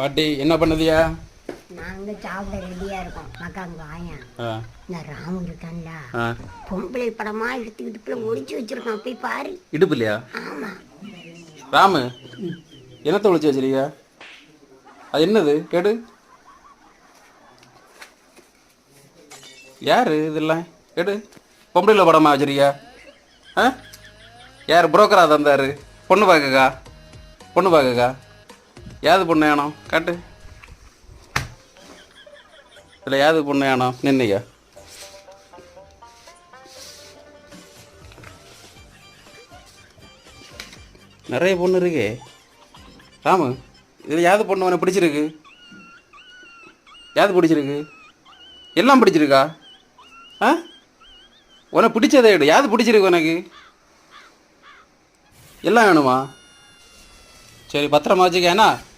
பாட்டி என்ன பண்ணுதியா? நாங்க சாப்பிட ரெடியா இருக்கோம். மக்காங்க ஆ. இந்த ராமு இருக்கான்ல. பொம்பளை படமா எடுத்துக்கிட்டு போய் ஒளிச்சு வச்சிருக்கான். போய் பாரு. இடுப்பு இல்லையா ஆமா. ராமு என்னத்தை ஒழிச்சு வச்சிருக்கியா? அது என்னது? கேடு. யாரு இதெல்லாம்? கேடு. பொம்பளையில் படமா வச்சிருக்கியா? ஆ? யார்? புரோக்கரா தந்தாரு. பொண்ணு பார்க்கக்கா? பொண்ணு பார்க்கக்கா? யாது பொண்ணு வேணும்? காட்டு. இதில் யாது பொண்ணு வேணும்? நின்னையா நிறைய பொண்ணு இருக்கே. ராமு இதில் யாது பொண்ணு உனக்கு பிடிச்சிருக்கு? யாது பிடிச்சிருக்கு? எல்லாம் பிடிச்சிருக்கா? ஆ? உனக்கு பிடிச்சதை எடு. யாது பிடிச்சிருக்கு உனக்கு? எல்லாம் வேணுமா? சரி பத்திரமா வச்சுக்க. என்ன